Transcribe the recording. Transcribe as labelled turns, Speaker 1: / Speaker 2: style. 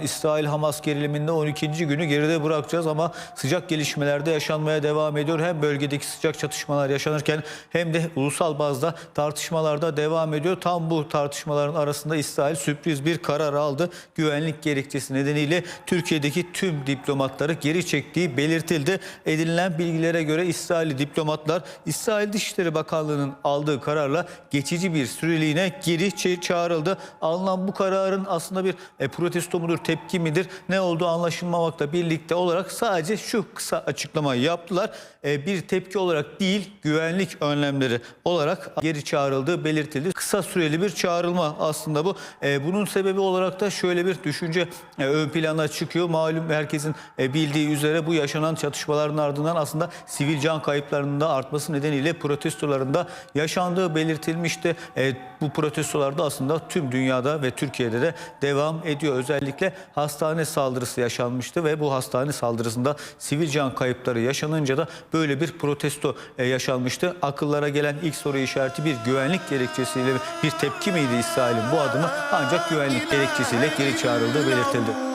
Speaker 1: İsrail-Hamas geriliminde 12. günü geride bırakacağız ama sıcak gelişmelerde yaşanmaya devam ediyor. Hem bölgedeki sıcak çatışmalar yaşanırken hem de ulusal bazda tartışmalarda devam ediyor. Tam bu tartışmaların arasında İsrail sürpriz bir karar aldı. Güvenlik gerekçesi nedeniyle Türkiye'deki tüm diplomatları geri çektiği belirtildi. Edinilen bilgilere göre İsrailli diplomatlar İsrail Dışişleri Bakanlığı'nın aldığı kararla geçici bir süreliğine geri çağrıldı. Alınan bu kararın aslında bir e, protesto mudur, tepki midir, ne olduğu anlaşılmamakla birlikte olarak sadece şu kısa açıklamayı yaptılar. E, bir tepki olarak değil, güvenlik önlemleri olarak geri çağrıldığı belirtildi. Kısa süreli bir çağrılma aslında bu. E, bunun sebebi olarak da şöyle bir düşünce e, ön plana çıkıyor. Malum herkesin e, bildiği üzere bu yaşanan çatışmaların ardından aslında sivil can kayıplarının da artması nedeniyle protestolarında yaşandığı belirtilmişti. E, bu protestolarda aslında tüm dünyada ve Türkiye'de de devam ediyor. Özellikle hastane saldırısı yaşanmıştı ve bu hastane saldırısında sivil can kayıpları yaşanınca da böyle bir protesto e, yaşanmıştı. Akıllara gelen ilk soru işareti bir güvenlik gerekçesiyle bir tepki miydi İsrail'in bu adımı ancak güvenlik gerekçesiyle geri çağrıldığı belirtildi.